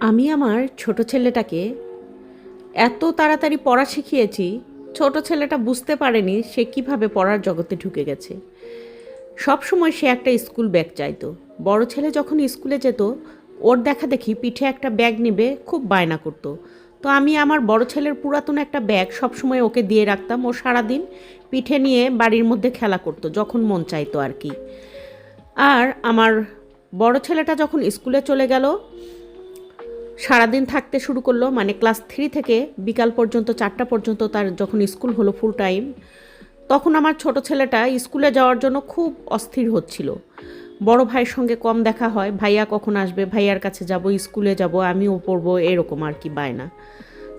আমি আমার ছোট ছেলেটাকে এত তাড়াতাড়ি পড়া শিখিয়েছি, ছোট ছেলেটা বুঝতে পারেনি সে কীভাবে পড়ার জগতে ঢুকে গেছে। সব সময় সে একটা স্কুল ব্যাগ চাইতো। বড় ছেলে যখন স্কুলে যেত, ওর দেখা দেখি পিঠে একটা ব্যাগ নেবে, খুব বায়না করতো। তো আমি আমার বড় ছেলের পুরাতন একটা ব্যাগ সবসময় ওকে দিয়ে রাখতাম। ও সারাদিন পিঠে নিয়ে বাড়ির মধ্যে খেলা করতো, যখন মন চাইতো আর কি। আর আমার বড় ছেলেটা যখন স্কুলে চলে গেল সারাদিন থাকতে শুরু করল মানে ক্লাস থ্রি থেকে বিকাল পর্যন্ত, চারটা পর্যন্ত তার যখন স্কুল হলো ফুল টাইম তখন আমার ছোট ছেলেটা স্কুলে যাওয়ার জন্য খুব অস্থির হচ্ছিল। বড় ভাইয়ের সঙ্গে কম দেখা হয়, ভাইয়া কখন আসবে? ভাইয়ার কাছে যাব, স্কুলে যাব, আমিও পড়ব, এরকম আর কি বায়না।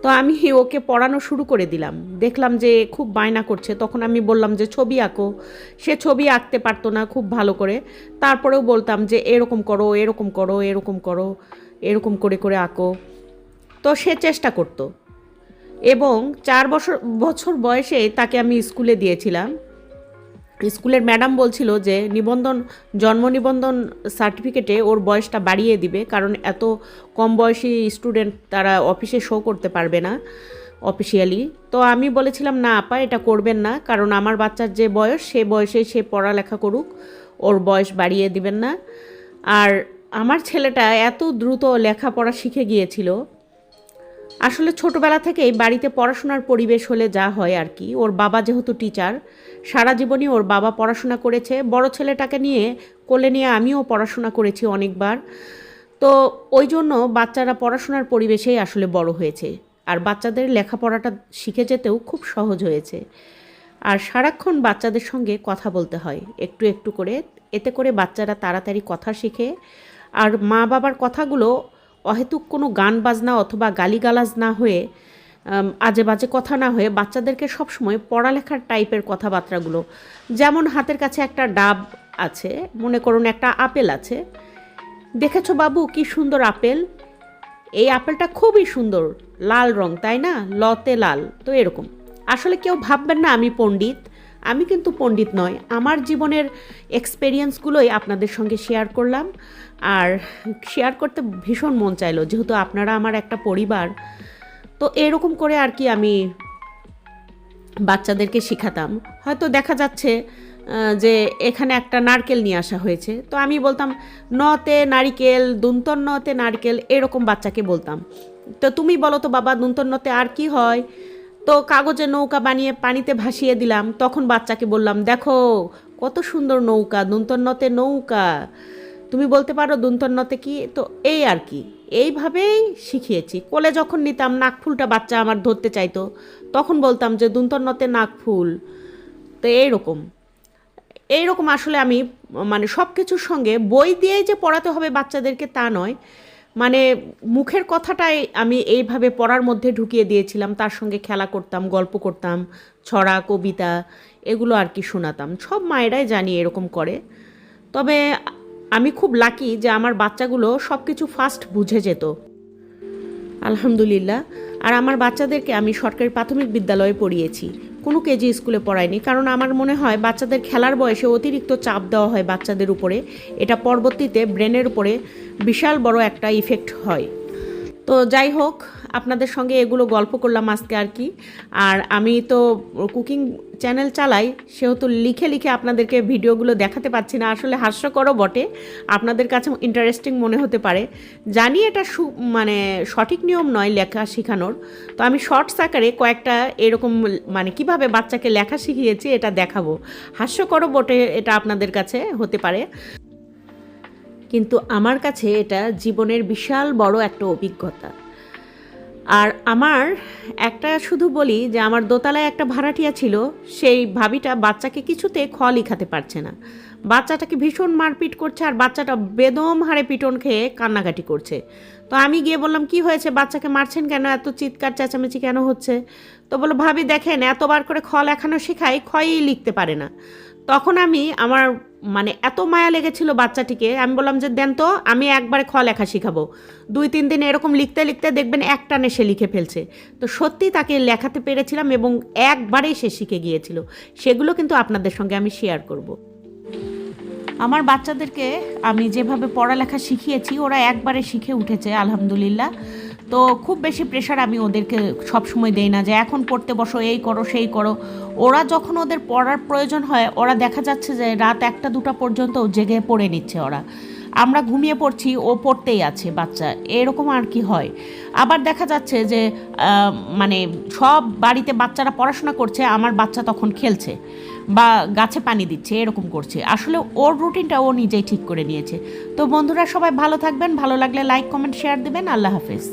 তো আমি ওকে পড়ানো শুরু করে দিলাম। দেখলাম যে খুব বায়না করছে। তখন আমি বললাম যে, ছবি আঁকো। সে ছবি আঁকতে পারতো না খুব ভালো করে। তারপরেও বলতাম যে, এরকম করো এরকম করো এরকম করো। এরকম করে করে আঁকো। তো সে চেষ্টা করতো। এবং চার বছর বছর বয়সে তাকে আমি স্কুলে দিয়েছিলাম। স্কুলের ম্যাডাম বলছিল যে, নিবন্ধন, জন্ম নিবন্ধন সার্টিফিকেটে ওর বয়সটা বাড়িয়ে দিবে, কারণ এত কম বয়সী স্টুডেন্ট তারা অফিসে শো করতে পারবে না, অফিসিয়ালি। তো আমি বলেছিলাম, না আপা, এটা করবেন না, কারণ আমার বাচ্চার যে বয়স, সে বয়সে সে পড়ালেখা করুক, ওর বয়স বাড়িয়ে দিবেন না। আর আমার ছেলেটা এত দ্রুত লেখাপড়া শিখে গিয়েছিল। আসলে ছোটবেলা থেকেই বাড়িতে পড়াশোনার পরিবেশ হলে যা হয় আর কি। ওর বাবা যেহেতু টিচার সারা জীবনই ওর বাবা পড়াশোনা করেছে। বড় ছেলেটাকে নিয়ে কোলে নিয়ে আমিও পড়াশোনা করেছি অনেকবার। তো ওই জন্য বাচ্চারা পড়াশোনার পরিবেশেই আসলে বড় হয়েছে। আর বাচ্চাদের লেখাপড়াটা শিখে যেতেও খুব সহজ হয়েছে। আর সারাক্ষণ বাচ্চাদের সঙ্গে কথা বলতে হয়। একটু একটু করে, এতে করে বাচ্চারা তাড়াতাড়ি কথা শিখে আর মা বাবার কথাগুলো অহেতুক কোনো গান বাজনা অথবা গালিগালাজ না হয়ে আজে বাজে কথা না হয়ে বাচ্চাদেরকে সবসময় পড়ালেখার টাইপের কথাবার্তাগুলো, যেমন হাতের কাছে একটা ডাব আছে, মনে করুন একটা আপেল আছে। দেখেছ বাবু কি সুন্দর আপেল? এই আপেলটা খুবই সুন্দর, লাল রং, তাই না? লতে লাল, তো এরকম। আসলে কেউ ভাববেন না আমি পণ্ডিত। আমি কিন্তু পণ্ডিত নয় আমার জীবনের এক্সপেরিয়েন্সগুলোই আপনাদের সঙ্গে শেয়ার করলাম। আর শেয়ার করতে ভীষণ মন চাইলো, যেহেতু আপনারা আমার একটা পরিবার। তো এরকম করে আর কি আমি বাচ্চাদেরকে শেখাতাম। হয়তো দেখা যাচ্ছে যে এখানে একটা নারকেল নিয়ে আসা হয়েছে। তো আমি বলতাম, নতে নারিকেল দুন্তন নতে নারকেল, এরকম বাচ্চাকে বলতাম। তো তুমি বলো তো বাবা দুন্তন নতে আর কি হয়? তো কাগজে নৌকা বানিয়ে পানিতে ভাসিয়ে দিলাম। তখন বাচ্চাকে বললাম, দেখো, কত সুন্দর নৌকা দুন্তন নতে নৌকা। তুমি বলতে পারো দুন্তন্নতে কি? তো এই আর কি। এইভাবেই শিখিয়েছি। কোলে যখন নিতাম নাকফুলটা বাচ্চা আমার ধরতে চাইতো, তখন বলতাম যে, দুন্তন্নতে নাকফুল। তো এইরকম। এইরকম আসলে আমি মানে সব কিছুর সঙ্গে বই দিয়েই যে পড়াতে হবে বাচ্চাদেরকে তা নয়। মানে মুখের কথাটাই আমি এইভাবে পড়ার মধ্যে ঢুকিয়ে দিয়েছিলাম, তার সঙ্গে খেলা করতাম, গল্প করতাম, ছড়া, কবিতা এগুলো আর কি শোনাতাম। সব মায়েরাই জানি এরকম করে। তবে আমি খুব লাকি যে আমার বাচ্চাগুলো সব কিছু ফাস্ট বুঝে যেত। আলহামদুলিল্লাহ। আর আমার বাচ্চাদেরকে আমি সরকারি প্রাথমিক বিদ্যালয়ে পড়িয়েছি। কোনো কেজি স্কুলে পড়ায়নি। কারণ আমার মনে হয় বাচ্চাদের খেলার বয়সে অতিরিক্ত চাপ দেওয়া হয় বাচ্চাদের উপরে। এটা পরবর্তীতে ব্রেনের উপরে বিশাল বড় একটা ইফেক্ট হয়। তো যাই হোক আপনাদের সঙ্গে এগুলো গল্প করলাম আজকে আর কি। আর আমি তো কুকিং চ্যানেল চালাই, সেহেতু লিখে লিখে আপনাদেরকে ভিডিওগুলো দেখাতে পাচ্ছি না। আসলে হাস্যকরও বটে। আপনাদের কাছে ইন্টারেস্টিং মনে হতে পারে। জানি এটা সু মানে সঠিক নিয়ম নয় লেখা শেখানোর। তো আমি শর্টস আকারে কয়েকটা এরকম মানে কীভাবে বাচ্চাকে লেখা শিখিয়েছি এটা দেখাবো। হাস্যকরও বটে এটা আপনাদের কাছে হতে পারে। কিন্তু আমার কাছে এটা জীবনের বিশাল বড় একটা অভিজ্ঞতা। আর আমার একটা শুধু বলি যে আমার দোতলায় একটা ভাড়াটিয়া ছিল, সেই ভাবিটা বাচ্চাকে কিছুতে খ লিখাতে পারছে না। বাচ্চাটাকে ভীষণ মারপিট করছে আর বাচ্চাটা বেদম হারে পিটন খেয়ে কান্নাকাটি করছে। তো আমি গিয়ে বললাম, কি হয়েছে? বাচ্চাকে মারছেন কেন? এত চিৎকার, চেঁচামেচি কেন হচ্ছে? তো বলল, ভাবি দেখেন, এতবার করে খ লেখানো শেখাই খই লিখতে পারে না। তখন আমি আমার মানে এত মায়া লেগেছিল বাচ্চাটিকে, আমি বললাম যে, দেন তো, আমি একবারে খ লেখা শিখাবো। দুই, তিন দিন এরকম লিখতে লিখতে দেখবেন এক টানে সে লিখে ফেলছে। তো সত্যি তাকে লেখাতে পেরেছিলাম এবং একবারেই সে শিখে গিয়েছিল। সেগুলো কিন্তু আপনাদের সঙ্গে আমি শেয়ার করব। আমার বাচ্চাদেরকে আমি যেভাবে পড়ালেখা শিখিয়েছি, ওরা একবারে শিখে উঠেছে, আলহামদুলিল্লাহ। তো খুব বেশি প্রেশার আমি ওদেরকে সবসময় দেই না যে, এখন পড়তে বসো, এই করো, সেই করো। ওরা যখন ওদের পড়ার প্রয়োজন হয়, ওরা দেখা যাচ্ছে যে, রাত একটা, দুটা পর্যন্ত জেগে পড়ে নিচ্ছে ওরা। আমরা ঘুমিয়ে পড়ছি, ও পড়তেই আছে, বাচ্চা। এরকম আর কি হয়। আবার দেখা যাচ্ছে যে মানে সব বাড়িতে বাচ্চারা পড়াশোনা করছে, আমার বাচ্চা তখন খেলছে। বা গাছে পানি দিচ্ছে, এরকম করছে। আসলে ওর রুটিনটা ও নিজেই ঠিক করে নিয়েছে। তো বন্ধুরা সবাই ভালো থাকবেন, ভালো লাগলে লাইক কমেন্ট শেয়ার দেবেন। আল্লাহ হাফেজ।